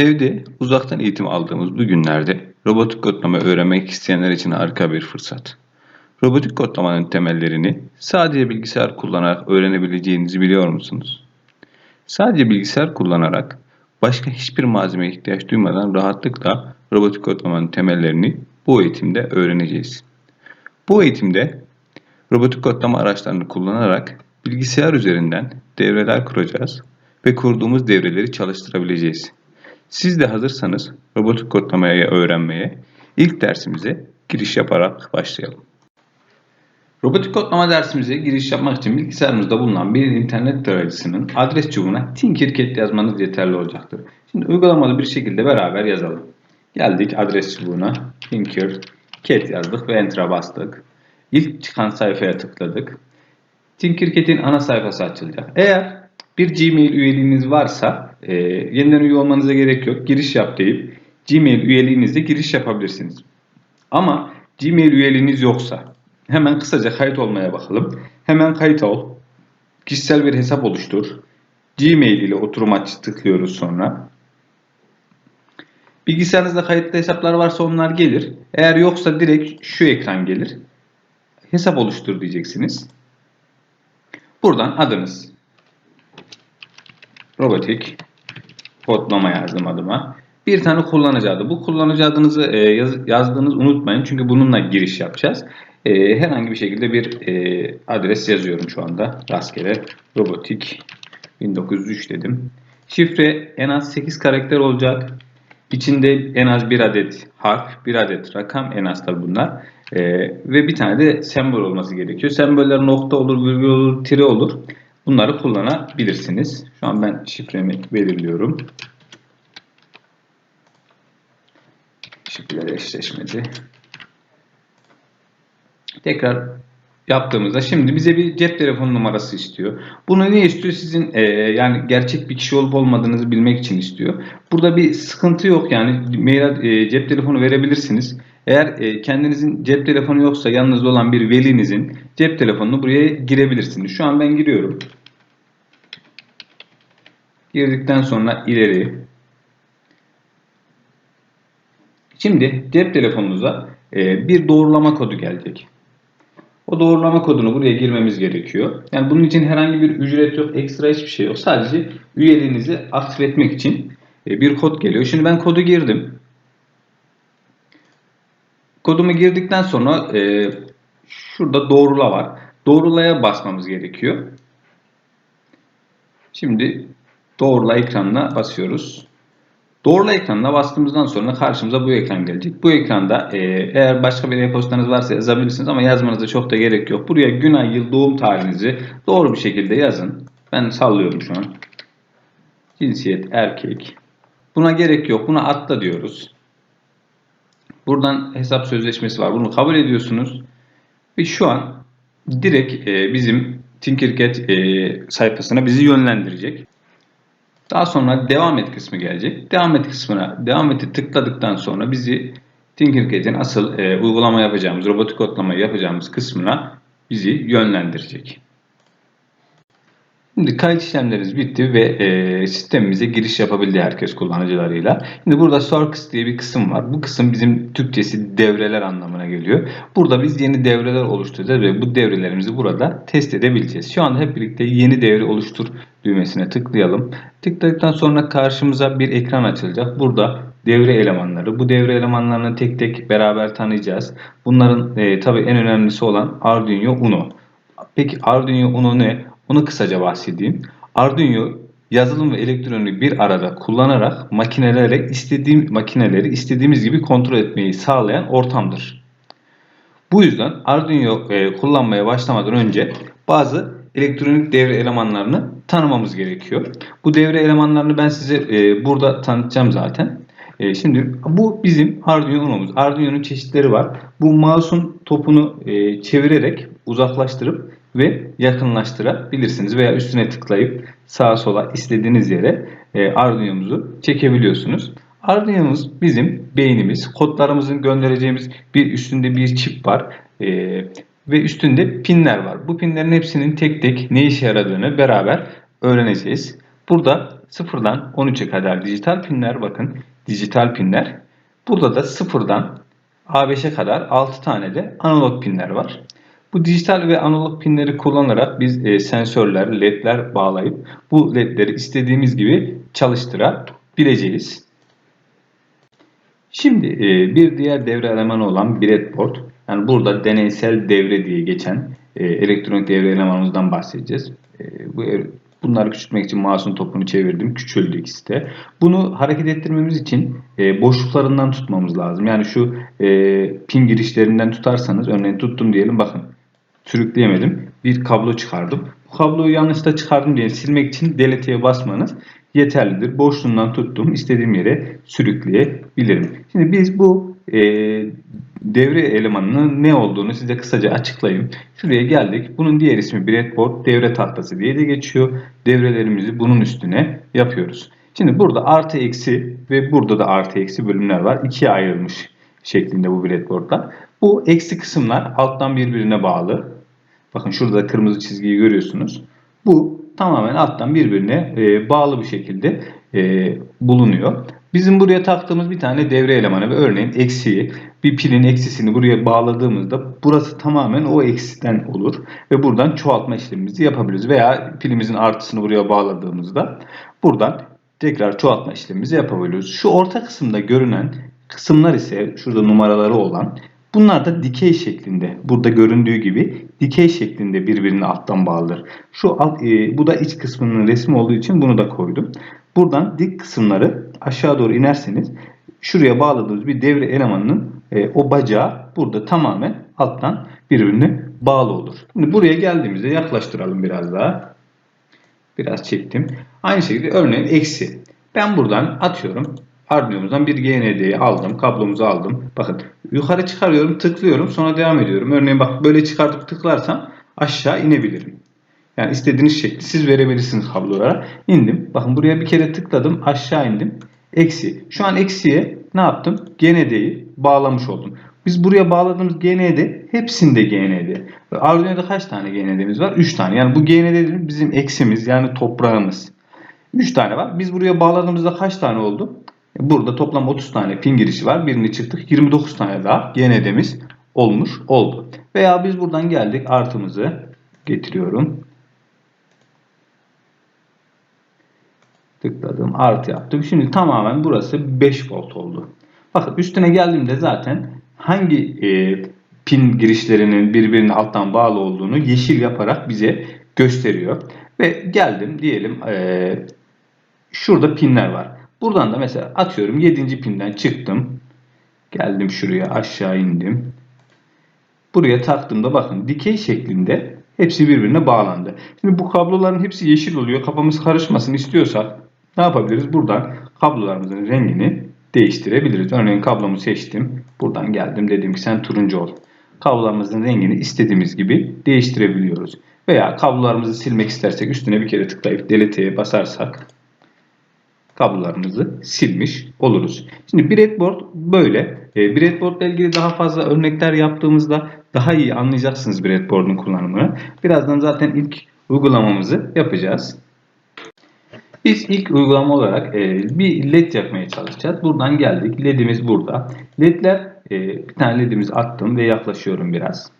Evde uzaktan eğitim aldığımız bu günlerde robotik kodlama öğrenmek isteyenler için harika bir fırsat. Robotik kodlamanın temellerini sadece bilgisayar kullanarak öğrenebileceğinizi biliyor musunuz? Sadece bilgisayar kullanarak başka hiçbir malzemeye ihtiyaç duymadan rahatlıkla robotik kodlamanın temellerini bu eğitimde öğreneceğiz. Bu eğitimde robotik kodlama araçlarını kullanarak bilgisayar üzerinden devreler kuracağız ve kurduğumuz devreleri çalıştırabileceğiz. Siz de hazırsanız robotik kodlamayı öğrenmeye ilk dersimize giriş yaparak başlayalım. Robotik kodlama dersimize giriş yapmak için bilgisayarımızda bulunan bir internet tarayıcısının adres çubuğuna Tinkercad yazmanız yeterli olacaktır. Şimdi uygulamalı bir şekilde beraber yazalım. Geldik adres çubuğuna Tinkercad yazdık ve Enter'a bastık. İlk çıkan sayfaya tıkladık. Tinkercad'in ana sayfası açılacak. Eğer bir Gmail üyeliğiniz varsa e, yeniden üye olmanıza gerek yok. Giriş yap deyip Gmail üyeliğinizde giriş yapabilirsiniz. Ama Gmail üyeliğiniz yoksa hemen kısaca kayıt olmaya bakalım. Hemen kayıt ol. Kişisel bir hesap oluştur. Gmail ile oturum aç tıklıyoruz sonra. Bilgisayarınızda kayıtlı hesaplar varsa onlar gelir. Eğer yoksa direkt şu ekran gelir. Hesap oluştur diyeceksiniz. Buradan adınız. Robotik kodlama yazdım adıma. Bir tane kullanıcı adı. Bu kullanıcı adınızı e, yaz, yazdığınızı unutmayın. Çünkü bununla giriş yapacağız. E, herhangi bir şekilde bir e, adres yazıyorum şu anda. Rastgele robotik 1903 dedim. Şifre en az 8 karakter olacak. İçinde en az bir adet harf, bir adet rakam en az tabi bunlar. E, ve bir tane de sembol olması gerekiyor. Semboller nokta olur, virgül olur, tire olur. Bunları kullanabilirsiniz. Şu an ben şifremi belirliyorum. Şifreler eşleşmedi. Tekrar yaptığımızda şimdi bize bir cep telefonu numarası istiyor. Bunu ne istiyor? Sizin e, yani gerçek bir kişi olup olmadığınızı bilmek için istiyor. Burada bir sıkıntı yok yani mail e, cep telefonu verebilirsiniz. Eğer e, kendinizin cep telefonu yoksa yanınızda olan bir velinizin cep telefonunu buraya girebilirsiniz. Şu an ben giriyorum. Girdikten sonra ileri. Şimdi cep telefonunuza e, bir doğrulama kodu gelecek. O doğrulama kodunu buraya girmemiz gerekiyor. Yani bunun için herhangi bir ücret yok, ekstra hiçbir şey yok. Sadece üyeliğinizi aktif etmek için e, bir kod geliyor. Şimdi ben kodu girdim. Kodumu girdikten sonra e, şurada doğrula var. Doğrulaya basmamız gerekiyor. Şimdi doğrula ekranına basıyoruz. Doğrula ekranına bastığımızdan sonra karşımıza bu ekran gelecek. Bu ekranda e, eğer başka bir e-postanız varsa yazabilirsiniz ama yazmanıza çok da gerek yok. Buraya gün, ay, yıl, doğum tarihinizi doğru bir şekilde yazın. Ben sallıyorum şu an. Cinsiyet erkek. Buna gerek yok. Buna atla diyoruz. Buradan hesap sözleşmesi var. Bunu kabul ediyorsunuz. Ve şu an direkt e, bizim Tinkercad e, sayfasına bizi yönlendirecek. Daha sonra devam et kısmı gelecek. Devam et kısmına devam eti tıkladıktan sonra bizi Tinkercad'in asıl e, uygulama yapacağımız, robotik kodlamayı yapacağımız kısmına bizi yönlendirecek. Şimdi kayıt işlemlerimiz bitti ve e, sistemimize giriş yapabildi herkes kullanıcılarıyla. Şimdi burada Circus diye bir kısım var. Bu kısım bizim Türkçesi devreler anlamına geliyor. Burada biz yeni devreler oluşturacağız ve bu devrelerimizi burada test edebileceğiz. Şu anda hep birlikte yeni devre oluştur düğmesine tıklayalım. Tıkladıktan sonra karşımıza bir ekran açılacak. Burada devre elemanları. Bu devre elemanlarını tek tek beraber tanıyacağız. Bunların e, tabii en önemlisi olan Arduino Uno. Peki Arduino Uno ne? Onu kısaca bahsedeyim. Arduino yazılım ve elektroniği bir arada kullanarak makineleri istediğim makineleri istediğimiz gibi kontrol etmeyi sağlayan ortamdır. Bu yüzden Arduino e, kullanmaya başlamadan önce bazı elektronik devre elemanlarını tanımamız gerekiyor. Bu devre elemanlarını ben size e, burada tanıtacağım zaten. E, şimdi bu bizim Arduino. Arduino'nun çeşitleri var. Bu mouse'un topunu çevirerek uzaklaştırıp ve yakınlaştırabilirsiniz veya üstüne tıklayıp sağa sola istediğiniz yere e, Arduino'muzu çekebiliyorsunuz. Arduino'muz bizim beynimiz. Kodlarımızın göndereceğimiz bir üstünde bir çip var. E, ve üstünde pinler var. Bu pinlerin hepsinin tek tek ne işe yaradığını beraber öğreneceğiz. Burada sıfırdan 13'e kadar dijital pinler bakın dijital pinler. Burada da sıfırdan A5'e kadar 6 tane de analog pinler var. Bu dijital ve analog pinleri kullanarak biz e, sensörler, ledler bağlayıp bu ledleri istediğimiz gibi çalıştırabileceğiz. Şimdi e, bir diğer devre elemanı olan breadboard. Yani burada deneysel devre diye geçen e, elektronik devre elemanımızdan bahsedeceğiz. E, bu Bunları küçültmek için mouse'un topunu çevirdim. Küçüldü ikisi de. Bunu hareket ettirmemiz için e, boşluklarından tutmamız lazım. Yani şu e, pin girişlerinden tutarsanız örneğin tuttum diyelim bakın sürükleyemedim. Bir kablo çıkardım. Bu kabloyu yanlışlıkla çıkardım diye silmek için delete'ye basmanız yeterlidir. Boşluğundan tuttum. istediğim yere sürükleyebilirim. Şimdi biz bu e, devre elemanının ne olduğunu size kısaca açıklayayım. Şuraya geldik. Bunun diğer ismi breadboard devre tahtası diye de geçiyor. Devrelerimizi bunun üstüne yapıyoruz. Şimdi burada artı eksi ve burada da artı eksi bölümler var. İkiye ayrılmış şeklinde bu breadboardlar. Bu eksi kısımlar alttan birbirine bağlı. Bakın şurada kırmızı çizgiyi görüyorsunuz. Bu tamamen alttan birbirine e, bağlı bir şekilde e, bulunuyor. Bizim buraya taktığımız bir tane devre elemanı ve örneğin eksiği bir pilin eksisini buraya bağladığımızda burası tamamen o eksiden olur ve buradan çoğaltma işlemimizi yapabiliriz. Veya pilimizin artısını buraya bağladığımızda buradan tekrar çoğaltma işlemimizi yapabiliyoruz. Şu orta kısımda görünen kısımlar ise şurada numaraları olan bunlar da dikey şeklinde burada göründüğü gibi dikey şeklinde birbirine alttan bağlıdır. Şu alt, e, bu da iç kısmının resmi olduğu için bunu da koydum. Buradan dik kısımları aşağı doğru inerseniz şuraya bağladığınız bir devre elemanının e, o bacağı burada tamamen alttan birbirine bağlı olur. Şimdi buraya geldiğimizde yaklaştıralım biraz daha. Biraz çektim. Aynı şekilde örneğin eksi. Ben buradan atıyorum. Arduino'muzdan bir GND'yi aldım. Kablomuzu aldım. Bakın yukarı çıkarıyorum, tıklıyorum. Sonra devam ediyorum. Örneğin bak böyle çıkartıp tıklarsam aşağı inebilirim. Yani istediğiniz şekli siz verebilirsiniz kablolara. İndim. Bakın buraya bir kere tıkladım. Aşağı indim. Eksi. Şu an eksiye ne yaptım? GND'yi bağlamış oldum. Biz buraya bağladığımız GND hepsinde GND. Arduino'da kaç tane GND'miz var? 3 tane. Yani bu GND bizim eksimiz yani toprağımız. 3 tane var. Biz buraya bağladığımızda kaç tane oldu? Burada toplam 30 tane pin girişi var. Birini çıktık. 29 tane daha GND'miz olmuş oldu. Veya biz buradan geldik artımızı getiriyorum. Tıkladım. Artı yaptım. Şimdi tamamen burası 5 volt oldu. Bakın üstüne geldiğimde zaten hangi e, pin girişlerinin birbirine alttan bağlı olduğunu yeşil yaparak bize gösteriyor. Ve geldim diyelim e, şurada pinler var. Buradan da mesela atıyorum 7. pinden çıktım. Geldim şuraya aşağı indim. Buraya taktığımda bakın dikey şeklinde hepsi birbirine bağlandı. Şimdi bu kabloların hepsi yeşil oluyor. Kafamız karışmasın istiyorsak ne yapabiliriz? Buradan kablolarımızın rengini değiştirebiliriz. Örneğin kablomu seçtim. Buradan geldim. Dedim ki sen turuncu ol. Kablolarımızın rengini istediğimiz gibi değiştirebiliyoruz. Veya kablolarımızı silmek istersek üstüne bir kere tıklayıp delete'ye basarsak kablolarımızı silmiş oluruz. Şimdi breadboard böyle. E, breadboard ile ilgili daha fazla örnekler yaptığımızda daha iyi anlayacaksınız breadboard'un kullanımını. Birazdan zaten ilk uygulamamızı yapacağız. Biz ilk uygulama olarak e, bir led yakmaya çalışacağız. Buradan geldik. Ledimiz burada. Ledler e, bir tane ledimizi attım ve yaklaşıyorum biraz.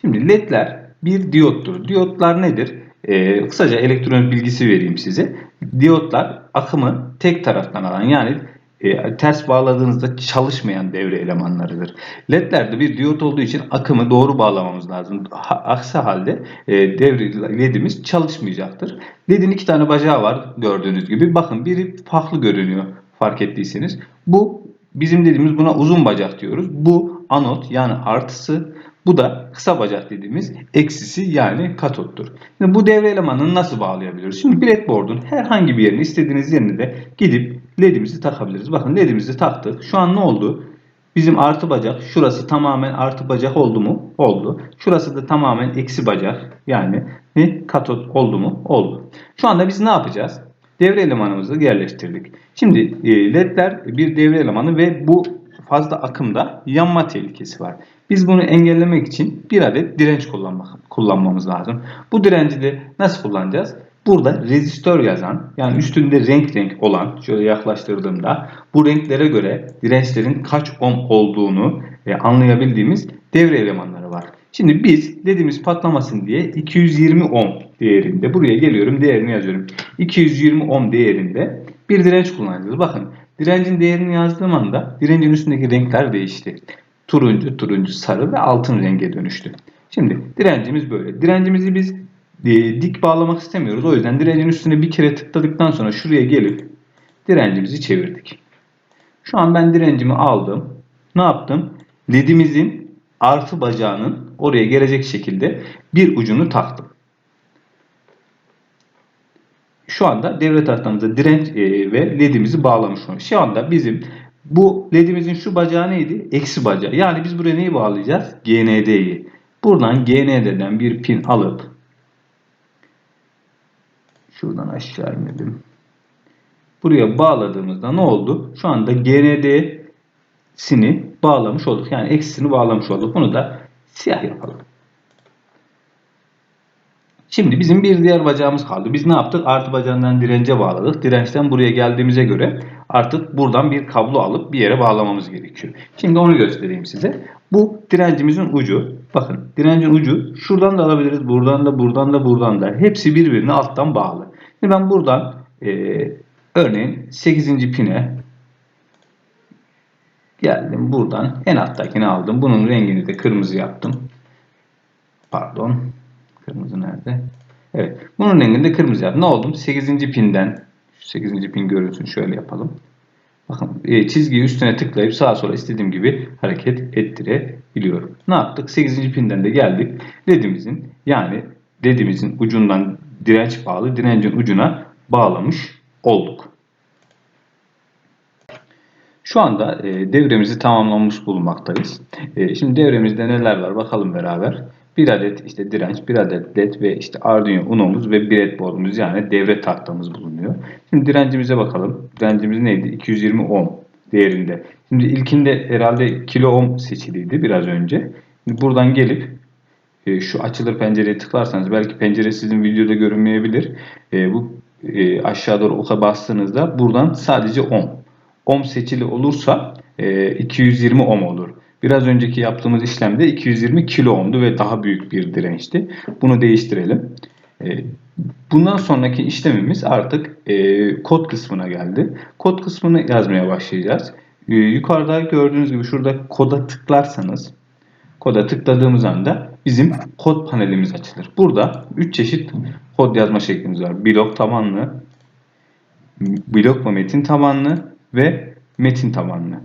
Şimdi ledler bir diyottur. Diyotlar nedir? E, kısaca elektronik bilgisi vereyim size. Diyotlar akımı tek taraftan alan yani e, ters bağladığınızda çalışmayan devre elemanlarıdır. LED'lerde bir diyot olduğu için akımı doğru bağlamamız lazım. Ha, aksi halde e, devre LED'imiz çalışmayacaktır. LED'in iki tane bacağı var gördüğünüz gibi. Bakın biri farklı görünüyor fark ettiyseniz. Bu bizim dediğimiz buna uzun bacak diyoruz. Bu anot yani artısı. Bu da kısa bacak dediğimiz eksisi yani katottur. Şimdi bu devre elemanını nasıl bağlayabiliriz? Şimdi breadboard'un herhangi bir yerine istediğiniz yerine de gidip ledimizi takabiliriz. Bakın ledimizi taktık. Şu an ne oldu? Bizim artı bacak şurası tamamen artı bacak oldu mu? Oldu. Şurası da tamamen eksi bacak yani ne? katot oldu mu? Oldu. Şu anda biz ne yapacağız? Devre elemanımızı yerleştirdik. Şimdi e, ledler bir devre elemanı ve bu fazla akımda yanma tehlikesi var. Biz bunu engellemek için bir adet direnç kullanmak, kullanmamız lazım. Bu direnci de nasıl kullanacağız? Burada rezistör yazan yani üstünde renk renk olan şöyle yaklaştırdığımda bu renklere göre dirençlerin kaç ohm olduğunu e, anlayabildiğimiz devre elemanları var. Şimdi biz ledimiz patlamasın diye 220 ohm değerinde buraya geliyorum değerini yazıyorum. 220 ohm değerinde bir direnç kullanacağız. Bakın direncin değerini yazdığım anda direncin üstündeki renkler değişti. Turuncu, turuncu, sarı ve altın renge dönüştü. Şimdi direncimiz böyle. Direncimizi biz e, dik bağlamak istemiyoruz. O yüzden direncin üstüne bir kere tıkladıktan sonra şuraya gelip direncimizi çevirdik. Şu an ben direncimi aldım. Ne yaptım? LED'imizin artı bacağının oraya gelecek şekilde bir ucunu taktım. Şu anda devre tahtamıza direnç e, ve ledimizi bağlamış olduk. Şu anda bizim bu ledimizin şu bacağı neydi? Eksi bacağı. Yani biz buraya neyi bağlayacağız? GND'yi. Buradan GND'den bir pin alıp şuradan aşağı inelim. Buraya bağladığımızda ne oldu? Şu anda GND'sini bağlamış olduk. Yani eksisini bağlamış olduk. Bunu da siyah yapalım. Şimdi bizim bir diğer bacağımız kaldı. Biz ne yaptık? Artı bacağından dirence bağladık. Dirençten buraya geldiğimize göre artık buradan bir kablo alıp bir yere bağlamamız gerekiyor. Şimdi onu göstereyim size. Bu direncimizin ucu. Bakın direncin ucu şuradan da alabiliriz. Buradan da buradan da buradan da. Hepsi birbirine alttan bağlı. Şimdi ben buradan e, örneğin 8. pine geldim. Buradan en alttakini aldım. Bunun rengini de kırmızı yaptım. Pardon. Kırmızı nerede? Evet. Bunun rengini de kırmızı yaptım. Ne oldu? 8. pinden şu 8. pin görünsün. Şöyle yapalım. Bakın e, çizgiyi üstüne tıklayıp sağa sola istediğim gibi hareket ettirebiliyorum. Ne yaptık? 8. pinden de geldik. LED'imizin yani LED'imizin ucundan direnç bağlı direncin ucuna bağlamış olduk. Şu anda e, devremizi tamamlamış bulunmaktayız. E, şimdi devremizde neler var bakalım beraber. Bir adet işte direnç, bir adet led ve işte Arduino Uno'muz ve breadboard'umuz yani devre tahtamız bulunuyor. Şimdi direncimize bakalım. Direncimiz neydi? 220 ohm değerinde. Şimdi ilkinde herhalde kilo ohm seçiliydi biraz önce. Şimdi buradan gelip e, şu açılır pencereye tıklarsanız belki pencere sizin videoda görünmeyebilir. E, bu e, aşağı doğru oka bastığınızda buradan sadece ohm. Ohm seçili olursa e, 220 ohm olur. Biraz önceki yaptığımız işlemde 220 kilo ohmdu ve daha büyük bir dirençti. Bunu değiştirelim. E, bundan sonraki işlemimiz artık e, kod kısmına geldi. Kod kısmını yazmaya başlayacağız. E, yukarıda gördüğünüz gibi şurada koda tıklarsanız koda tıkladığımız anda bizim kod panelimiz açılır. Burada 3 çeşit kod yazma şeklimiz var. Blok tabanlı, blok ve metin tabanlı ve metin tabanlı.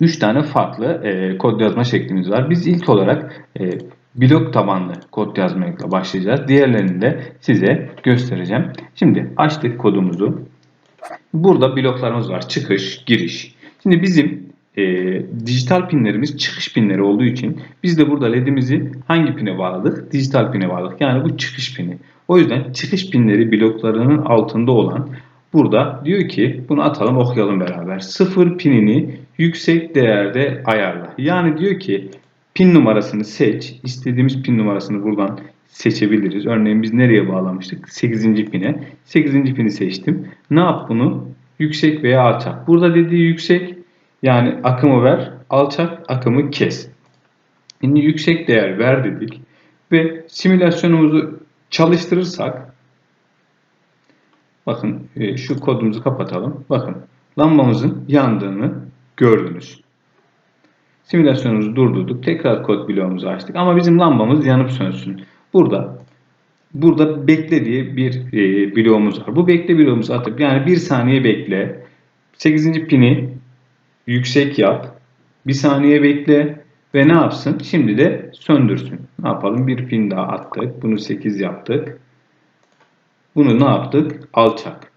3 tane farklı e, kod yazma şeklimiz var. Biz ilk olarak e, blok tabanlı kod yazmakla başlayacağız. Diğerlerini de size göstereceğim. Şimdi açtık kodumuzu. Burada bloklarımız var. Çıkış, giriş. Şimdi bizim e, dijital pinlerimiz çıkış pinleri olduğu için biz de burada ledimizi hangi pine bağladık? Dijital pine bağladık. Yani bu çıkış pini. O yüzden çıkış pinleri bloklarının altında olan burada diyor ki bunu atalım okuyalım beraber. Sıfır pinini yüksek değerde ayarla. Yani diyor ki pin numarasını seç. İstediğimiz pin numarasını buradan seçebiliriz. Örneğin biz nereye bağlamıştık? 8. pine. 8. pini seçtim. Ne yap bunu? Yüksek veya alçak. Burada dediği yüksek yani akımı ver, alçak akımı kes. Şimdi yüksek değer ver dedik ve simülasyonumuzu çalıştırırsak bakın e, şu kodumuzu kapatalım. Bakın lambamızın yandığını gördünüz. Simülasyonumuzu durdurduk. Tekrar kod bloğumuzu açtık. Ama bizim lambamız yanıp sönsün. Burada burada bekle diye bir e, bloğumuz var. Bu bekle bloğumuzu atıp yani bir saniye bekle. 8. pini yüksek yap. Bir saniye bekle ve ne yapsın? Şimdi de söndürsün. Ne yapalım? Bir pin daha attık. Bunu 8 yaptık. Bunu ne yaptık? Alçak.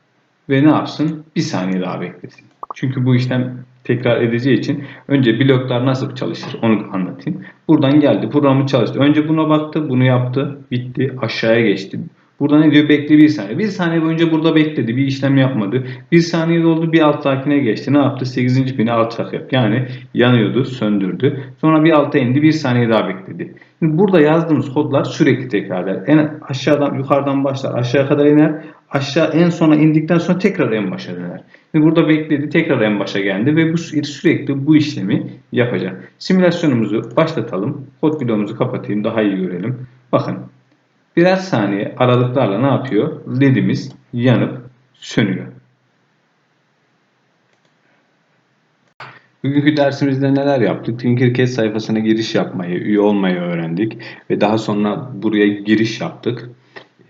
Ve ne yapsın? Bir saniye daha beklesin. Çünkü bu işlem tekrar edeceği için önce bloklar nasıl çalışır onu anlatayım. Buradan geldi programı çalıştı. Önce buna baktı, bunu yaptı, bitti, aşağıya geçti. Burada ne diyor? Bekle bir saniye. Bir saniye boyunca burada bekledi. Bir işlem yapmadı. Bir saniye doldu. Bir alt takine geçti. Ne yaptı? 8. pini alt tak yaptı. Yani yanıyordu. Söndürdü. Sonra bir alta indi. Bir saniye daha bekledi. Şimdi burada yazdığımız kodlar sürekli tekrar eder. En aşağıdan yukarıdan başlar. Aşağıya kadar iner. Aşağı en sona indikten sonra tekrar en başa döner. Şimdi burada bekledi. Tekrar en başa geldi ve bu sürekli bu işlemi yapacak. Simülasyonumuzu başlatalım. Kod videomuzu kapatayım. Daha iyi görelim. Bakın birer saniye aralıklarla ne yapıyor? LED'imiz yanıp sönüyor. Bugünkü dersimizde neler yaptık? Tinkercad sayfasına giriş yapmayı, üye olmayı öğrendik ve daha sonra buraya giriş yaptık.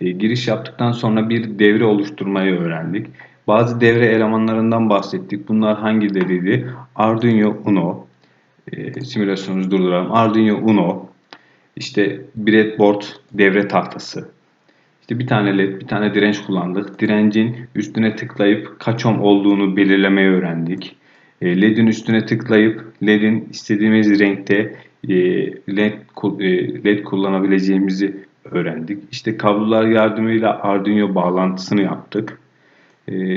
E, giriş yaptıktan sonra bir devre oluşturmayı öğrendik. Bazı devre elemanlarından bahsettik. Bunlar hangileriydi? Arduino Uno, e, simülasyonumuzu durduralım. Arduino Uno, işte breadboard devre tahtası. İşte bir tane led, bir tane direnç kullandık. Direncin üstüne tıklayıp kaç ohm olduğunu belirlemeyi öğrendik. E, LED'in üstüne tıklayıp LED'in istediğimiz renkte e, LED, e, LED kullanabileceğimizi öğrendik. İşte kablolar yardımıyla Arduino bağlantısını yaptık.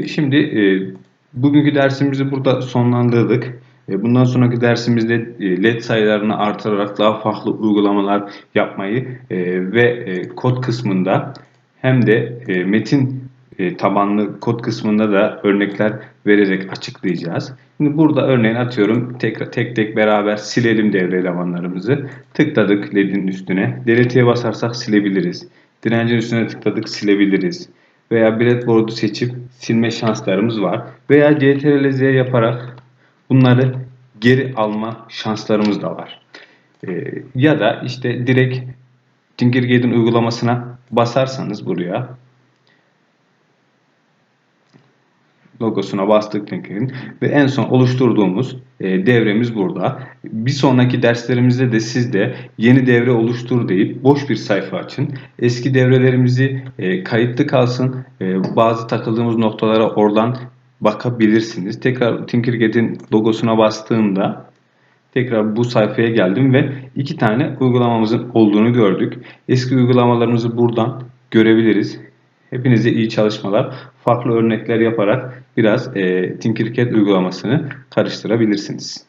Şimdi bugünkü dersimizi burada sonlandırdık. E, Bundan sonraki dersimizde e, LED sayılarını artırarak daha farklı uygulamalar yapmayı e, ve kod kısmında hem de metin tabanlı kod kısmında da örnekler vererek açıklayacağız. Şimdi burada örneğin atıyorum tek tek, tek beraber silelim devre elemanlarımızı. Tıkladık LED'in üstüne. Delete'ye basarsak silebiliriz. Direncin üstüne tıkladık silebiliriz. Veya breadboard'u seçip silme şanslarımız var. Veya CTRL Z yaparak bunları geri alma şanslarımız da var. Ee, ya da işte direkt Tinkercad'in uygulamasına basarsanız buraya logosuna bastık Tinker'in ve en son oluşturduğumuz e, devremiz burada. Bir sonraki derslerimizde de siz de yeni devre oluştur deyip boş bir sayfa açın. Eski devrelerimizi e, kayıtlı kalsın. E, bazı takıldığımız noktalara oradan bakabilirsiniz. Tekrar Tinkercad'in logosuna bastığımda tekrar bu sayfaya geldim ve iki tane uygulamamızın olduğunu gördük. Eski uygulamalarımızı buradan görebiliriz. Hepinize iyi çalışmalar. Farklı örnekler yaparak biraz e, Tinkercad uygulamasını karıştırabilirsiniz.